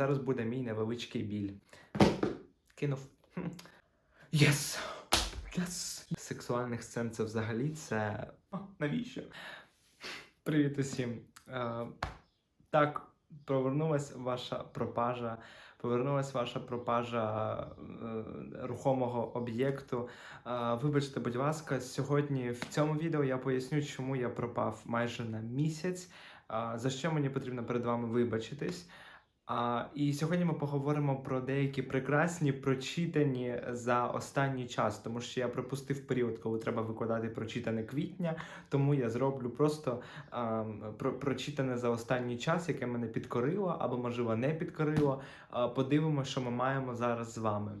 Зараз буде мій невеличкий біль. Кинув. Єс! Єс! Сексуальних сцен це взагалі це. О, навіщо? Привіт усім. Е, так, повернулась ваша пропажа. Повернулась ваша пропажа е, рухомого об'єкту. Е, вибачте, будь ласка, сьогодні в цьому відео я поясню, чому я пропав майже на місяць, е, за що мені потрібно перед вами вибачитись. А, і сьогодні ми поговоримо про деякі прекрасні прочитані за останній час, тому що я пропустив період, коли треба викладати прочитане квітня. Тому я зроблю просто а, про, прочитане за останній час, яке мене підкорило або можливо не підкорило. А, подивимося, що ми маємо зараз з вами.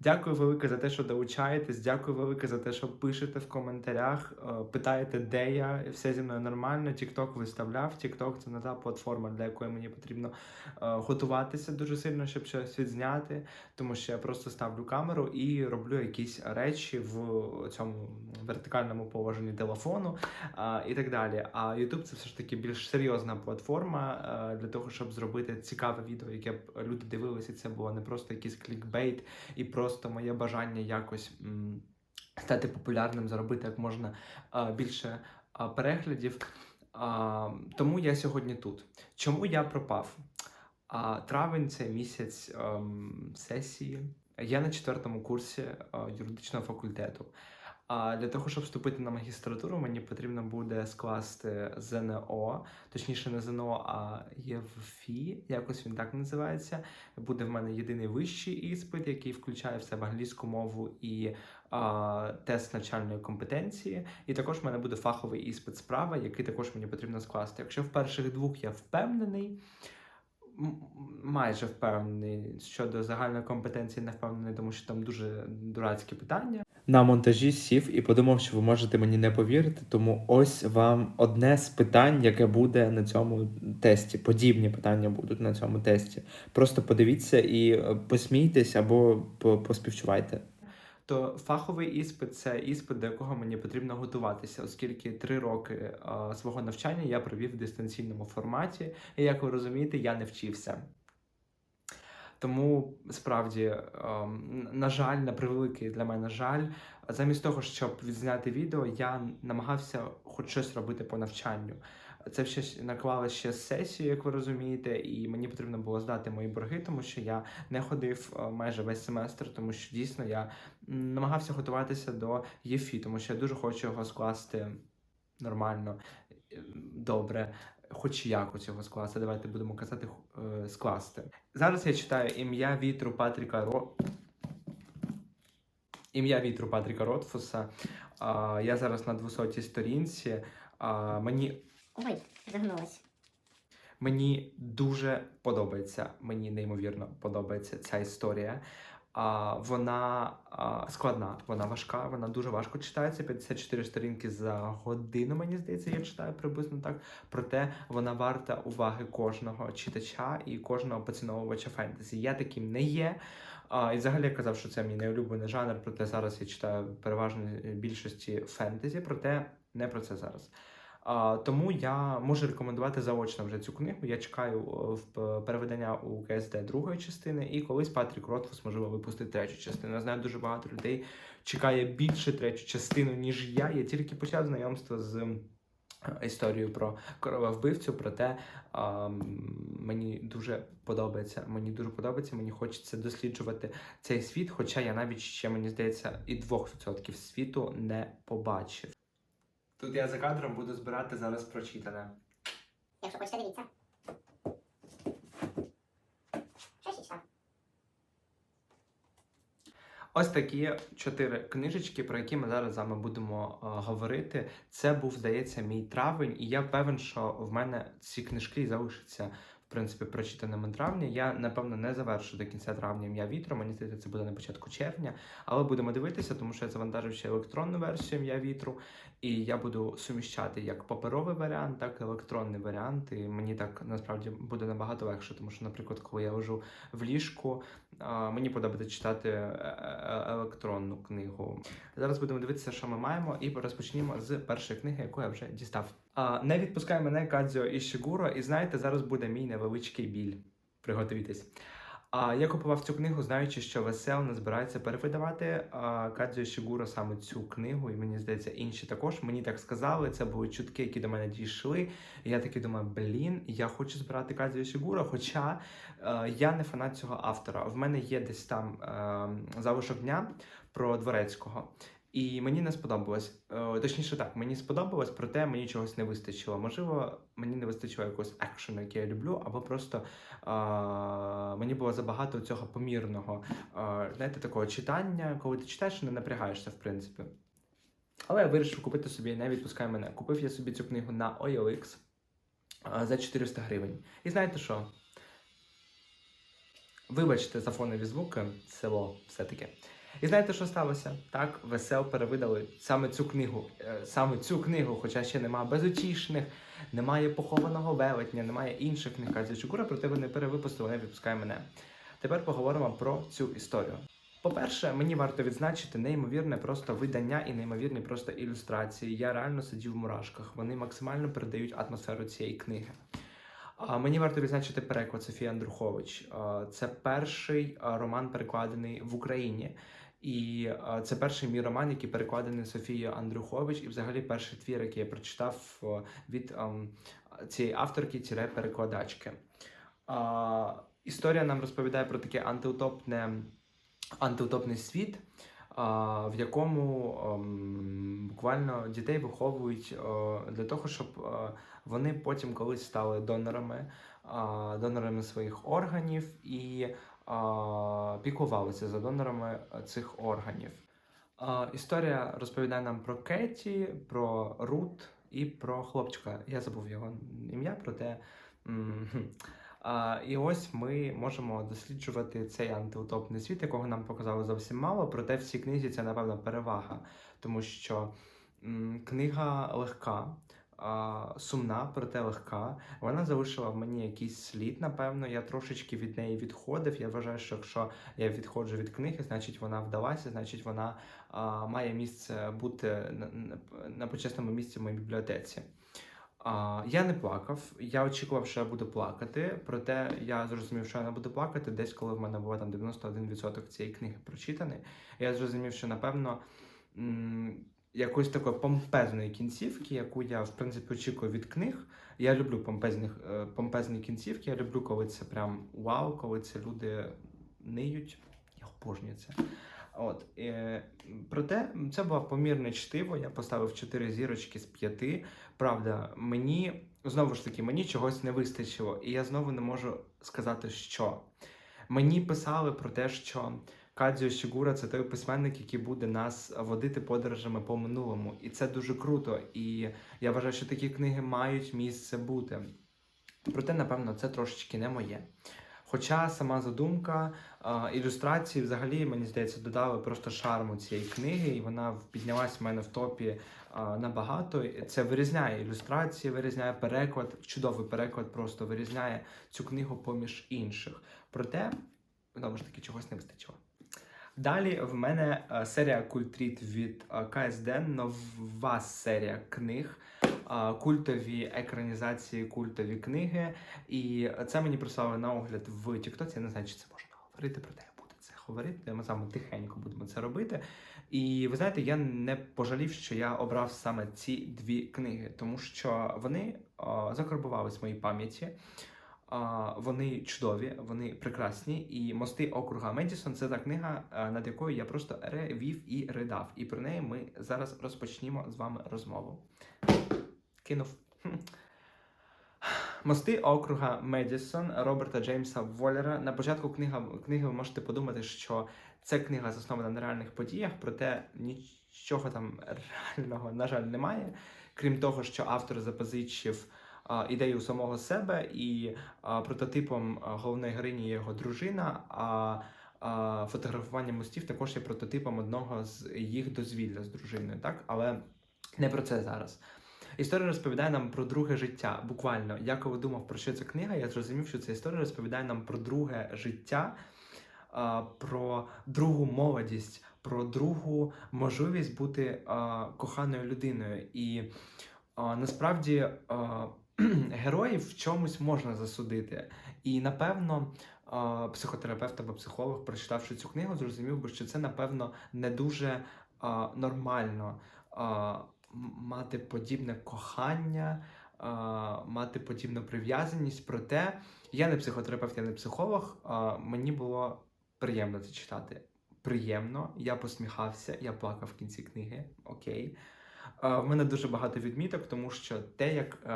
Дякую велике за те, що долучаєтесь. Дякую велике за те, що пишете в коментарях, е, питаєте, де я, все зі мною нормально. TikTok виставляв. TikTok – це не та платформа, для якої мені потрібно е, готуватися дуже сильно, щоб щось відзняти. Тому що я просто ставлю камеру і роблю якісь речі в цьому вертикальному положенні телефону е, і так далі. А YouTube це все ж таки більш серйозна платформа для того, щоб зробити цікаве відео, яке б люди дивилися. Це було не просто якийсь клікбейт і просто моє бажання якось стати популярним, заробити як можна а, більше а, переглядів. А, тому я сьогодні тут. Чому я пропав? А, травень це місяць ем, сесії. Я на четвертому курсі е, юридичного факультету. А для того, щоб вступити на магістратуру, мені потрібно буде скласти ЗНО, точніше, не ЗНО, а ЄВФІ, якось він так називається. Буде в мене єдиний вищий іспит, який включає в себе англійську мову і а, тест навчальної компетенції. І також в мене буде фаховий іспит справа, який також мені потрібно скласти. Якщо в перших двох я впевнений. Майже впевнений щодо загальної компетенції, не впевнений, тому що там дуже дурацькі питання. На монтажі сів і подумав, що ви можете мені не повірити. Тому ось вам одне з питань, яке буде на цьому тесті. Подібні питання будуть на цьому тесті. Просто подивіться і е, посмійтесь або по- поспівчувайте. То фаховий іспит це іспит, до якого мені потрібно готуватися, оскільки три роки е, свого навчання я провів в дистанційному форматі, і як ви розумієте, я не вчився. Тому справді, ем, на жаль, на превеликий для мене жаль, замість того, щоб відзняти відео, я намагався хоч щось робити по навчанню. Це ще ж наклалося ще з сесії, як ви розумієте, і мені потрібно було здати мої борги, тому що я не ходив е, майже весь семестр, тому що дійсно я намагався готуватися до ЄФІ, тому що я дуже хочу його скласти нормально, е, добре. Хоч якось його скласти, давайте будемо казати е, скласти. Зараз я читаю ім'я вітру Патріка Ро. Ім'я вітру Патріка Ротфуса. А, я зараз на 200 сторінці. А, мені, Ой, загнулась. мені дуже подобається, мені неймовірно подобається ця історія. А, вона а, складна, вона важка, вона дуже важко читається. 54 сторінки за годину, мені здається, я читаю приблизно так. Проте вона варта уваги кожного читача і кожного поціновувача фентезі. Я таким не є. А, і взагалі я казав, що це мій найулюблений жанр, проте зараз я читаю переважно більшості фентезі, проте не про це зараз. Тому я можу рекомендувати заочно вже цю книгу. Я чекаю в переведення у КСД другої частини, і колись Патрік Ротфус можливо випустить третю частину. Я знаю, дуже багато людей чекає більше третю частину, ніж я. Я тільки почав знайомство з м, історією про вбивцю, проте а, мені дуже подобається. Мені дуже подобається, мені хочеться досліджувати цей світ, хоча я навіть ще, мені здається, і 2% світу не побачив. Тут я за кадром буду збирати зараз прочитане. Якщо хочете, дивіться. Ось такі чотири книжечки, про які ми зараз з вами будемо е, говорити. Це був, здається, мій травень, і я певен, що в мене ці книжки залишаться. В принципі, прочитаними травня. Я напевно не завершу до кінця травня ім'я вітру. Мені здається, це буде на початку червня. Але будемо дивитися, тому що я завантажив ще електронну версію ім'я вітру, і я буду суміщати як паперовий варіант, так і електронний варіант. І мені так насправді буде набагато легше, тому що, наприклад, коли я лежу в ліжку, мені подобається читати е- е- електронну книгу. Зараз будемо дивитися, що ми маємо, і розпочнімо з першої книги, яку я вже дістав. Не відпускай мене Кадзіо і Шігуро, і знаєте, зараз буде мій невеличкий біль. Приготуйтесь. А я купував цю книгу, знаючи, що весел не збирається перевидавати а, Кадзю Шігуро саме цю книгу, і мені здається, інші також. Мені так сказали. Це були чутки, які до мене дійшли. І я такий думаю, блін, я хочу збирати Кадзю Шігуро, хоча е, я не фанат цього автора. В мене є десь там е, залишок дня про дворецького. І мені не сподобалось. Е, Точніше, так, мені сподобалось, проте мені чогось не вистачило. Можливо, мені не вистачило якогось екшену, який я люблю, або просто е, мені було забагато цього помірного, е, знаєте, такого читання, коли ти читаєш, не напрягаєшся, в принципі. Але я вирішив купити собі не відпускай мене. Купив я собі цю книгу на OLX за 400 гривень. І знаєте що? Вибачте за фонові звуки, село все-таки. І знаєте, що сталося? Так, весел перевидали саме цю книгу. Е, Саме цю книгу, хоча ще немає безутішних, немає похованого велетня, немає інших книг Чукура, проте вони перевипустили, не відпускай мене. Тепер поговоримо про цю історію. По-перше, мені варто відзначити неймовірне просто видання і неймовірні просто ілюстрації. Я реально сидів в мурашках. Вони максимально передають атмосферу цієї книги. А мені варто відзначити переклад Софії Андрухович. Це перший роман перекладений в Україні. І це перший мій роман, який перекладений Софією Андрухович, і взагалі перший твір, який я прочитав від цієї авторки тіре перекладачки. Історія нам розповідає про таке антиутопне, антиутопний світ, в якому буквально дітей виховують для того, щоб вони потім колись стали донорами, донорами своїх органів і піклувалися за донорами цих органів. Історія розповідає нам про Кеті, про Рут і про хлопчика. Я забув його ім'я, проте. і ось ми можемо досліджувати цей антиутопний світ, якого нам показали зовсім мало. Проте в цій книзі це, напевно, перевага, тому що книга легка, сумна, проте легка. Вона залишила в мені якийсь слід, напевно. Я трошечки від неї відходив. Я вважаю, що якщо я відходжу від книги, значить вона вдалася, значить вона а, має місце бути на, на, почесному місці в моїй бібліотеці. А, я не плакав, я очікував, що я буду плакати, проте я зрозумів, що я не буду плакати десь, коли в мене було там 91% цієї книги прочитаний. Я зрозумів, що напевно якоїсь такої помпезної кінцівки, яку я в принципі очікую від книг. Я люблю помпезних, е, помпезні кінцівки. Я люблю, коли це прям вау, коли це люди ниють. Я обожнюю це. От, е, проте це було помірне чтиво. Я поставив 4 зірочки з 5. Правда, мені знову ж таки мені чогось не вистачило, і я знову не можу сказати, що. Мені писали про те, що Кадзіо Шігура це той письменник, який буде нас водити подорожами по минулому. І це дуже круто. І я вважаю, що такі книги мають місце бути. Проте, напевно, це трошечки не моє. Хоча сама задумка, ілюстрації взагалі, мені здається, додали просто шарму цієї книги, і вона піднялась в мене в топі набагато. Це вирізняє ілюстрації, вирізняє переклад, чудовий переклад просто вирізняє цю книгу поміж інших. Проте, знову ж таки, чогось не вистачило. Далі в мене е, серія Культріт від е, КСД, нова серія книг, е, культові екранізації, культові книги. І це мені прислали на огляд в Тіктоці. Я не знаю, чи це можна говорити, буду це говорити. Ми саме тихенько будемо це робити. І ви знаєте, я не пожалів, що я обрав саме ці дві книги, тому що вони е, закарбувались в моїй пам'яті. Вони чудові, вони прекрасні. І мости округа Медісон це та книга, е, над якою я просто ревів і ридав. І про неї ми зараз розпочнімо з вами розмову. Кинув. Мости округа Медісон Роберта Джеймса Воллера. На початку книга, книги ви можете подумати, що це книга заснована на реальних подіях, проте нічого там реального, на жаль, немає. Крім того, що автор запозичив ідею самого себе, і прототипом головної героїні є його дружина. А фотографування мостів також є прототипом одного з їх дозвілля з дружиною, так? Але не про це зараз. Історія розповідає нам про друге життя. Буквально, я коли думав про що ця книга, я зрозумів, що ця історія розповідає нам про друге життя, про другу молодість, про другу можливість бути коханою людиною. І насправді героїв в чомусь можна засудити. І напевно, психотерапевт або психолог, прочитавши цю книгу, зрозумів би, що це напевно не дуже нормально мати подібне кохання, мати подібну прив'язаність. Проте я не психотерапевт, я не психолог. Мені було приємно це читати. Приємно, я посміхався, я плакав в кінці книги. Окей. Е, В мене дуже багато відміток, тому що те, як е,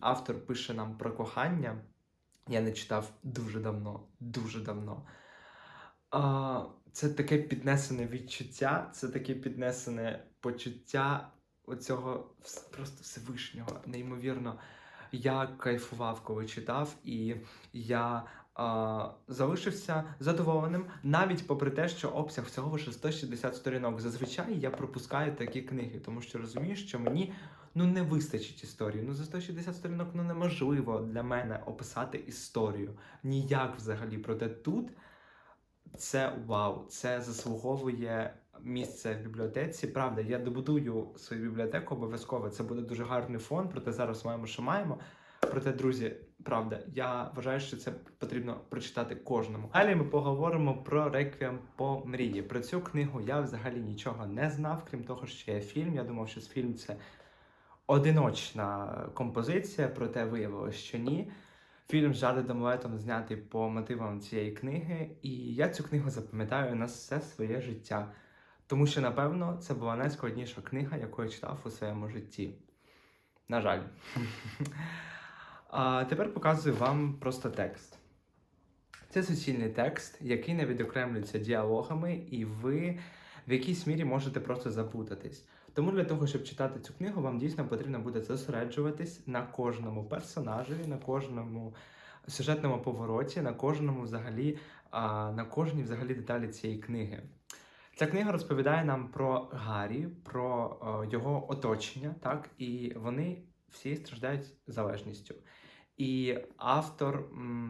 автор пише нам про кохання, я не читав дуже давно, дуже давно. Це таке піднесене відчуття, це таке піднесене почуття оцього просто Всевишнього. Неймовірно, я кайфував, коли читав, і я залишився задоволеним, навіть попри те, що обсяг всього лише 160 сторінок. Зазвичай я пропускаю такі книги, тому що розумію, що мені ну не вистачить історії. Ну за 160 сторінок ну неможливо для мене описати історію. Ніяк взагалі. Проте тут це вау, це заслуговує місце в бібліотеці. Правда, я добудую свою бібліотеку обов'язково. Це буде дуже гарний фон, проте зараз маємо, що маємо. Проте, друзі, правда, я вважаю, що це потрібно прочитати кожному. Далі ми поговоримо про реквієм по мрії. Про цю книгу я взагалі нічого не знав, крім того, що є фільм. Я думав, що фільм це одиночна композиція, проте виявилось, що ні. Фільм з Джаредом Летом знятий по мотивам цієї книги, і я цю книгу запам'ятаю на все своє життя. Тому що, напевно, це була найскладніша книга, яку я читав у своєму житті. На жаль. А тепер показую вам просто текст. Це суцільний текст, який не відокремлюється діалогами, і ви в якійсь мірі можете просто запутатись. Тому для того, щоб читати цю книгу, вам дійсно потрібно буде зосереджуватись на кожному персонажеві, на кожному сюжетному повороті, на кожному взагалі, на кожній взагалі деталі цієї книги. Ця книга розповідає нам про Гаррі, про е, його оточення, так, і вони всі страждають залежністю. І автор,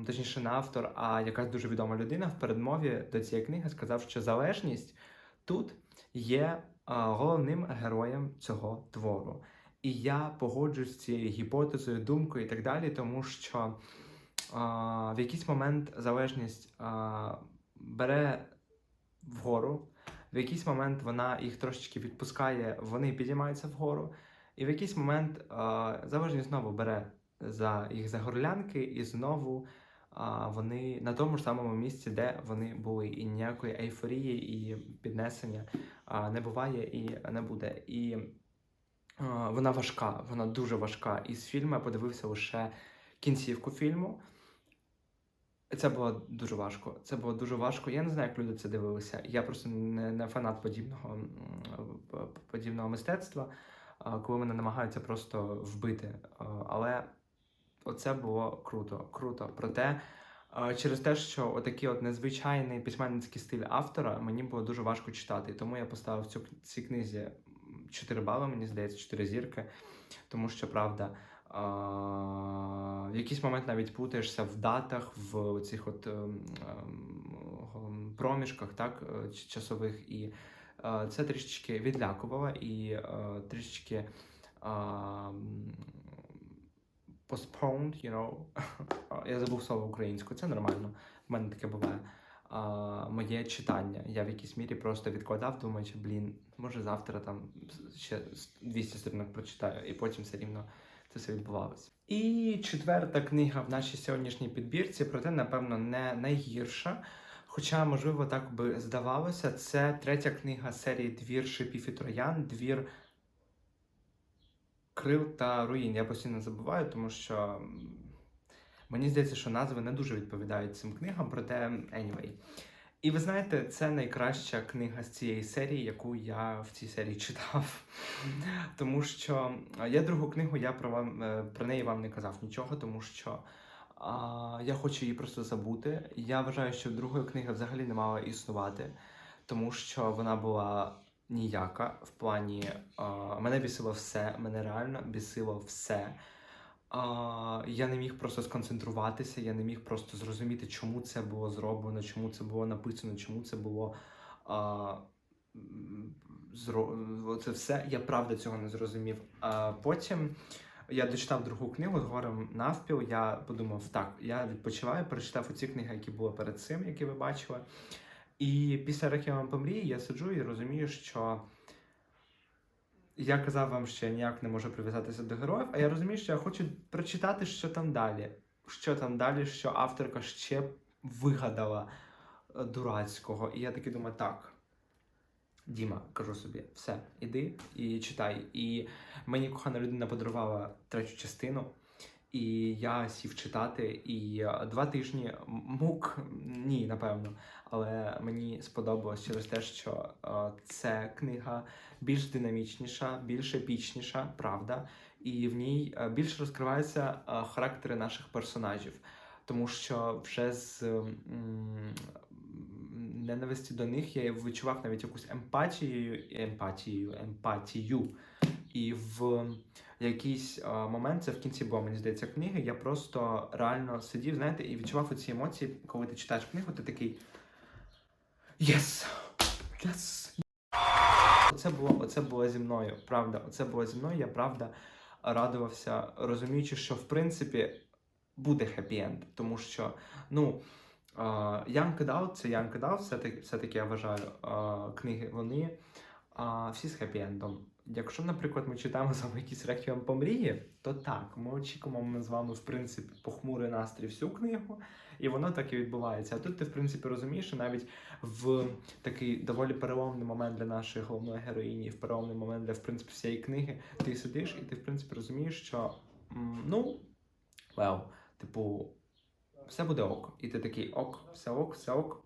точніше, не автор, а якась дуже відома людина в передмові до цієї книги сказав, що залежність тут є головним героєм цього твору. І я погоджуюсь з цією гіпотезою, думкою і так далі, тому що в якийсь момент залежність бере вгору, в якийсь момент вона їх трошечки відпускає, вони підіймаються вгору, і в якийсь момент а, залежність знову бере за їх за горлянки, і знову а, вони на тому ж самому місці, де вони були, і ніякої ейфорії і піднесення а, не буває і не буде. І а, вона важка, вона дуже важка. І з фільму я подивився лише кінцівку фільму. Це було дуже важко. Це було дуже важко. Я не знаю, як люди це дивилися. Я просто не, не фанат подібного, подібного мистецтва, коли мене намагаються просто вбити. Але оце було круто, круто. Проте через те, що отакий от незвичайний письменницький стиль автора мені було дуже важко читати. Тому я поставив цю цій книзі 4 бали, мені здається, 4 зірки. Тому що правда. В якийсь момент навіть плутаєшся в датах, в цих от ем, ем, проміжках, так, е, часових, і е, це трішечки відлякувало і е, трішечки postponed, you know. Я забув слово українською, це нормально. В мене таке буває. А, моє читання. Я в якійсь мірі просто відкладав, думаючи, блін, може завтра там ще 200 сторінок прочитаю, і потім все рівно це все відбувалося. І четверта книга в нашій сьогоднішній підбірці, проте, напевно, не найгірша. Хоча, можливо, так би здавалося, це третя книга серії Двір шипів і троян, двір крил та руїн. Я постійно забуваю, тому що мені здається, що назви не дуже відповідають цим книгам, проте anyway. І ви знаєте, це найкраща книга з цієї серії, яку я в цій серії читав. Тому що а, я другу книгу, я про вам е, про неї вам не казав нічого, тому що а, я хочу її просто забути. Я вважаю, що другої книги взагалі не мала існувати, тому що вона була ніяка в плані а, мене бісило все, мене реально бісило все. А, я не міг просто сконцентруватися, я не міг просто зрозуміти, чому це було зроблено, чому це було написано, чому це було. А, зро... Це все, я правда цього не зрозумів. А потім я дочитав другу книгу з горем навпіл. Я подумав, так, я відпочиваю, прочитав оці книги, які були перед цим, які ви бачили. І після Реквієм по мрії я сиджу і розумію, що я казав вам, що я ніяк не можу прив'язатися до героїв, а я розумію, що я хочу прочитати, що там далі. Що там далі, що авторка ще вигадала е, дурацького. І я такий думаю, так. Діма, кажу собі, все, іди і читай. І мені кохана людина подарувала третю частину, і я сів читати. І два тижні мук, ні, напевно. Але мені сподобалось через те, що е, це книга більш динамічніша, більш епічніша, правда, і в ній е, більше розкриваються е, характери наших персонажів. Тому що вже з ненависті до них я відчував навіть якусь емпатією, емпатією, емпатію. І в якийсь е, момент, це в кінці було, мені здається, книги, я просто реально сидів, знаєте, і відчував оці емоції, коли ти читаєш книгу, ти такий Yes! Yes! Оце було, оце було зі мною, правда. Оце було зі мною, я правда радувався, розуміючи, що в принципі буде хеппі-енд, тому що, ну. Young Adult, це Young Adult, все-таки, все-таки я вважаю, книги вони всі з хеппі-ендом. Якщо, наприклад, ми читаємо з вами якісь реквієм по мрії, то так, ми очікуємо з вами, в принципі, похмурий настрій всю книгу, і воно так і відбувається. А тут ти, в принципі, розумієш, що навіть в такий доволі переломний момент для нашої головної героїні, в переломний момент для в принципі всієї книги, ти сидиш і ти, в принципі, розумієш, що ну, well, типу, все буде ок. І ти такий ок, все ок, все ок.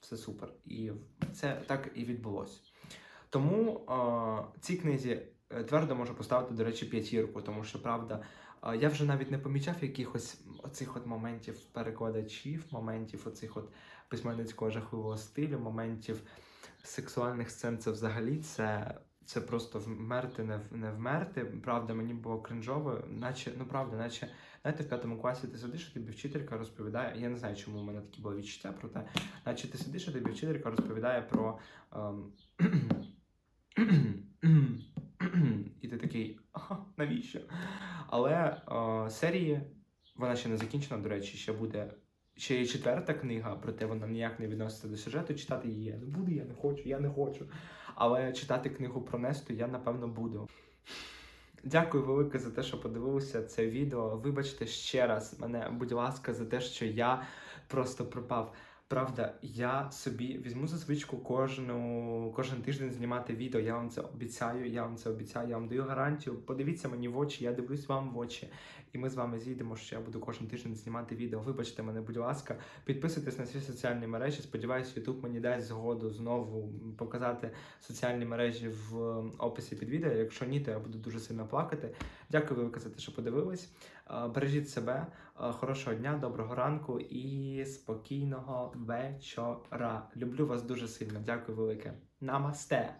Все супер. І це так і відбулося. Тому е, цій книзі е, твердо можу поставити, до речі, п'ятірку, тому що правда, е, я вже навіть не помічав якихось оцих от моментів перекладачів, моментів оцих от письменницького жахливого стилю, моментів сексуальних сцен. Це взагалі це, це просто вмерти, не, не вмерти. Правда, мені було кринжово, наче, ну правда, наче, знаєте, в п'ятому класі ти сидиш, і тобі вчителька розповідає. Я не знаю, чому у мене такі були відчуття про те. Наче ти сидиш, і тобі вчителька розповідає про. ем, і ти такий, навіщо? Але е, серії, вона ще не закінчена, до речі, ще буде. Ще є четверта книга, проте вона ніяк не відноситься до сюжету. Читати її я не буду, я не хочу, я не хочу. Але читати книгу про Несту я напевно буду. Дякую велике за те, що подивилися це відео. Вибачте ще раз мене, будь ласка, за те, що я просто пропав. Правда, я собі візьму за звичку кожну, кожен тиждень знімати відео. Я вам це обіцяю, я вам це обіцяю, я вам даю гарантію. Подивіться мені в очі, я дивлюсь вам в очі, і ми з вами зійдемо, що я буду кожен тиждень знімати відео. Вибачте мене, будь ласка, підписуйтесь на всі соціальні мережі. Сподіваюсь, YouTube мені дасть згоду знову показати соціальні мережі в описі під відео. Якщо ні, то я буду дуже сильно плакати. Дякую велике за те, що подивились. Е, Бережіть себе, е, хорошого дня, доброго ранку і спокійного вечора. Люблю вас дуже сильно. Дякую велике. Намасте!